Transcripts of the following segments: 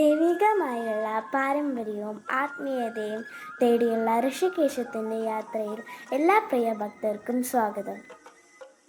ദൈവികമായുള്ള പാരമ്പര്യവും ആത്മീയതയും തേടിയുള്ള ഋഷികേശത്തിന്റെ യാത്രയിൽ എല്ലാ പ്രിയ ഭക്തർക്കും സ്വാഗതം.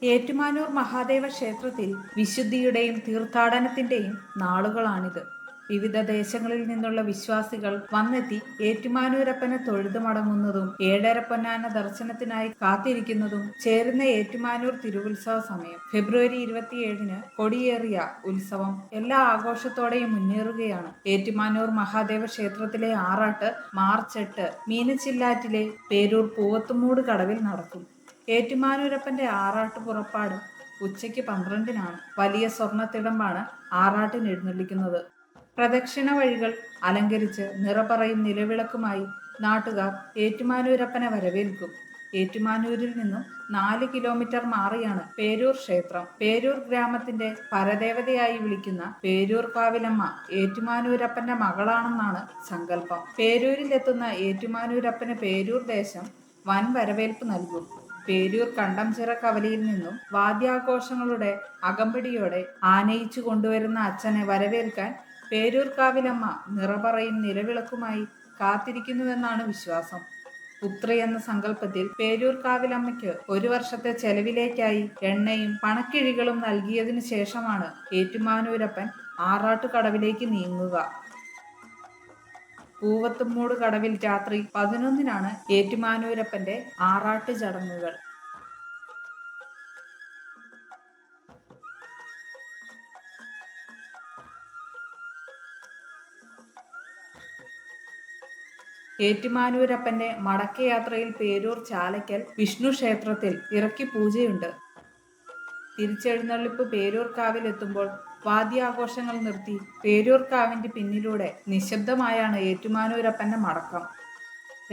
ഏറ്റുമാനൂർ മഹാദേവ ക്ഷേത്രത്തിൽ വിശുദ്ധിയുടെയും തീർത്ഥാടനത്തിന്റെയും നാളുകളാണിത്. വിവിധ ദേശങ്ങളിൽ നിന്നുള്ള വിശ്വാസികൾ വന്നെത്തി ഏറ്റുമാനൂരപ്പനെ തൊഴുതു മടങ്ങുന്നതും ഏഴരപ്പൊന്നാന ദർശനത്തിനായി കാത്തിരിക്കുന്നതും ചേരുന്ന ഏറ്റുമാനൂർ തിരുവുത്സവ സമയം. ഫെബ്രുവരി ഇരുപത്തിയേഴിന് കൊടിയേറിയ ഉത്സവം എല്ലാ ആഘോഷത്തോടെയും മുന്നേറുകയാണ്. ഏറ്റുമാനൂർ മഹാദേവ ക്ഷേത്രത്തിലെ ആറാട്ട് മാർച്ച് എട്ട് മീനച്ചില്ലാറ്റിലെ പേരൂർ പൂവത്തുമൂട് കടവിൽ നടക്കും. ഏറ്റുമാനൂരപ്പന്റെ ആറാട്ട് പുറപ്പാട് ഉച്ചയ്ക്ക് പന്ത്രണ്ടിനാണ്. വലിയ സ്വർണത്തിടമ്പാണ് ആറാട്ടിന് എഴുന്നള്ളിക്കുന്നത്. പ്രദക്ഷിണ വഴികൾ അലങ്കരിച്ച് നിറപറയും നിലവിളക്കുമായി നാട്ടുകാർ ഏറ്റുമാനൂരപ്പനെ വരവേൽക്കും. ഏറ്റുമാനൂരിൽ നിന്നും നാല് കിലോമീറ്റർ മാറിയാണ് പേരൂർ ക്ഷേത്രം. പേരൂർ ഗ്രാമത്തിന്റെ പരദേവതയായി വിളിക്കുന്ന പേരൂർ കാവിലമ്മ ഏറ്റുമാനൂരപ്പന്റെ മകളാണെന്നാണ് സങ്കല്പം. പേരൂരിലെത്തുന്ന ഏറ്റുമാനൂരപ്പന് പേരൂർ ദേശം വൻ വരവേൽപ്പ് നൽകും. പേരൂർ കണ്ടംചിറ കവലയിൽ നിന്നും വാദ്യാഘോഷങ്ങളുടെ അകമ്പടിയോടെ ആനയിച്ചു കൊണ്ടുവരുന്ന അച്ഛനെ വരവേൽക്കാൻ പേരൂർ കാവിലമ്മ നിറപറയും നിലവിളക്കുമായി കാത്തിരിക്കുന്നുവെന്നാണ് വിശ്വാസം. പുത്രി എന്ന സങ്കല്പത്തിൽ പേരൂർക്കാവിലമ്മയ്ക്ക് ഒരു വർഷത്തെ ചെലവിലേക്കായി എണ്ണയും പണക്കിഴികളും നൽകിയതിനു ശേഷമാണ് ഏറ്റുമാനൂരപ്പൻ ആറാട്ടുകടവിലേക്ക് നീങ്ങുക. പൂവത്തുമൂട് കടവിൽ രാത്രി പതിനൊന്നിനാണ് ഏറ്റുമാനൂരപ്പന്റെ ആറാട്ട് ചടങ്ങുകൾ ഏറ്റുമാനൂരപ്പന്റെ മടക്കയാത്രയിൽ പേരൂർ ചാലയ്ക്കൽ വിഷ്ണു ക്ഷേത്രത്തിൽ ഇറക്കി പൂജയുണ്ട്. തിരിച്ചെഴുന്നള്ളിപ്പ് പേരൂർ കാവിലെത്തുമ്പോൾ വാദ്യാഘോഷങ്ങൾ നിർത്തി പേരൂർക്കാവിന്റെ പിന്നിലൂടെ നിശബ്ദമായാണ് ഏറ്റുമാനൂരപ്പന്റെ മടക്കം.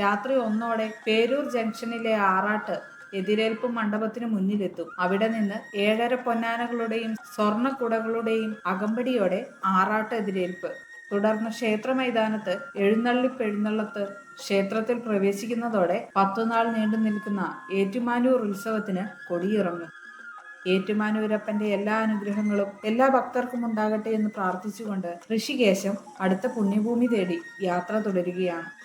രാത്രി ഒന്നോടെ പേരൂർ ജംഗ്ഷനിലെ ആറാട്ട് എതിരേൽപ്പ് മണ്ഡപത്തിന് മുന്നിലെത്തും. അവിടെ നിന്ന് ഏഴര പൊന്നാനകളുടെയും സ്വർണക്കുടകളുടെയും അകമ്പടിയോടെ ആറാട്ട് എതിരേൽപ്പ്. തുടർന്ന് ക്ഷേത്ര മൈതാനത്ത് എഴുന്നള്ളിപ്പ് എഴുന്നള്ളത്ത് ക്ഷേത്രത്തിൽ പ്രവേശിക്കുന്നതോടെ പത്തുനാൾ നീണ്ടു നിൽക്കുന്ന ഏറ്റുമാനൂർ ഉത്സവത്തിന് കൊടിയിറങ്ങും. ഏറ്റുമാനൂരപ്പന്റെ എല്ലാ അനുഗ്രഹങ്ങളും എല്ലാ ഭക്തർക്കും ഉണ്ടാകട്ടെ എന്ന് പ്രാർത്ഥിച്ചുകൊണ്ട് ഋഷികേശം അടുത്ത പുണ്യഭൂമി തേടി യാത്ര തുടരുകയാണ്.